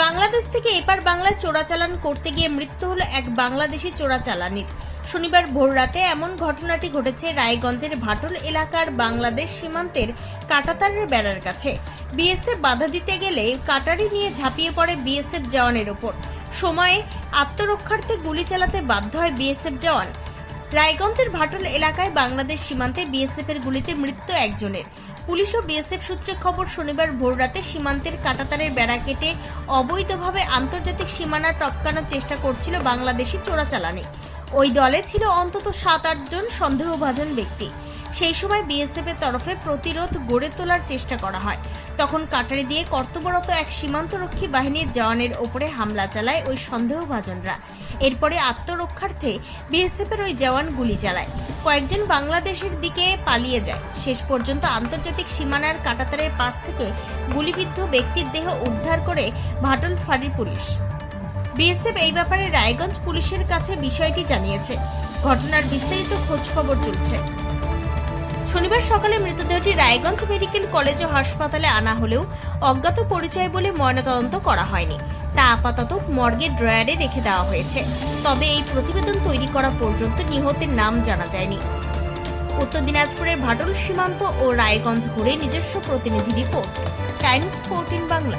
বাংলাদেশ থেকে এপার বাংলায় চোরাচালান করতে গিয়ে মৃত্যু হলো এক বাংলাদেশি চোরাচালানির। শনিবার ভোররাতে এমন ঘটনাটি ঘটেছে রায়গঞ্জের ভাটল এলাকার বাংলাদেশ সীমান্তের কাটাতারের বেড়ার কাছে। বিএসএফ বাধা দিতে গেলে কাটারি নিয়ে ঝাঁপিয়ে পড়ে বিএসএফ জওয়ানের ওপর। সময়ে আত্মরক্ষার্থে গুলি চালাতে বাধ্য হয় বিএসএফ জওয়ান। রায়গঞ্জের ভাটল এলাকায় বাংলাদেশ সীমান্তে বিএসএফ এর গুলিতে মৃত্যু একজনের। পুলিশ ও বিএসএফ সূত্রে খবর, শনিবার ভোররাতে সীমান্তের কাটাতারের বেড়া কেটে অবৈধভাবে আন্তর্জাতিক সীমানা টপকানোর চেষ্টা করছিল বাংলাদেশি চোরাচালানি। ওই দলে ছিল অন্তত সাত আটজন সন্দেহভাজন ব্যক্তি। সেই সময় বিএসএফ এর তরফে প্রতিরোধ গড়ে তোলার চেষ্টা করা হয়। তখন কাটারি দিয়ে কর্তব্যরত এক সীমান্তরক্ষী বাহিনীর জওয়ানের ওপরে হামলা চালায় ওই সন্দেহভাজনরা। এরপরে আত্মরক্ষার্থে বিএসএফ এর ওই জওয়ান গুলি চালায়। কয়েকজন বাংলাদেশের দিকে পালিয়ে যায়। শেষ পর্যন্ত আন্তর্জাতিক সীমানার কাটাতারের পাশ থেকে গুলিবিদ্ধ ব্যক্তির দেহ উদ্ধার করে ভাটল ফাঁড়ির পুলিশ। বিএসএফ এই ব্যাপারে রায়গঞ্জ পুলিশের কাছে বিষয়টি জানিয়েছে। ঘটনার বিস্তারিত খোঁজ খবর চলছে। শনিবার সকালে মৃতদেহটি রায়গঞ্জ মেডিকেল কলেজ ও হাসপাতালে আনা হলেও অজ্ঞাত পরিচয় বলে ময়নাতদন্ত করা হয়নি। তা আপাতত মর্গের ড্রয়ারে রেখে দেওয়া হয়েছে। তবে এই প্রতিবেদন তৈরি করা পর্যন্ত নিহতের নাম জানা যায়নি। উত্তর দিনাজপুরের ভাটল সীমান্ত ও রায়গঞ্জ ঘুরে নিজস্ব প্রতিনিধি রিপোর্ট। Times fourteen Bangla.